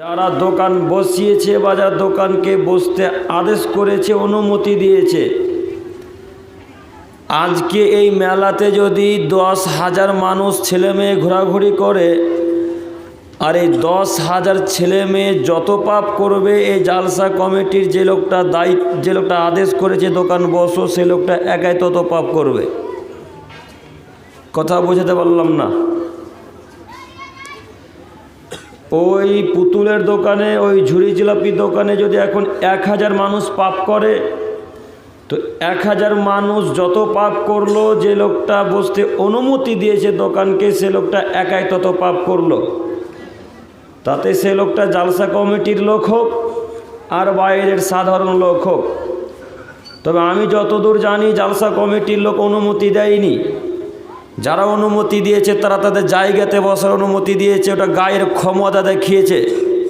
যারা দোকান বসিয়েছে বা যারা দোকানকে বসতে আদেশ করেছে, অনুমতি দিয়েছে। আজকে এই মেলাতে যদি দশ হাজার মানুষ ছেলে মেয়ে ঘোরাঘুরি করে, আর এই দশ হাজার ছেলে মেয়ে যত পাপ করবে, এই জালসা কমিটির যে লোকটা দায়িত্ব যে লোকটা আদেশ করেছে, দোকান বসো, সে লোকটা একাই তত পাপ করবে। কথা বোঝাতে পারলাম না। ওই পুতুলের দোকানে, ওই ঝুড়ি জিলাপি দোকানে যদি এখন এক হাজার মানুষ পাপ করে, তো এক হাজার মানুষ যত পাপ করল, যে লোকটা বসতে অনুমতি দিয়েছে দোকানকে, সে লোকটা একাই তত পাপ করল। তাতে সে লোকটা জালসা কমিটির লোক হোক, আর বাইরের সাধারণ লোক হোক। তবে আমি যতদূর জানি, জালসা কমিটির লোক অনুমতি দেয়নি। যারা অনুমতি দিয়েছে তারা তাদের জায়গাতে বসার অনুমতি দিয়েছে ওটা গায়ের ক্ষমতা দেখিয়েছে।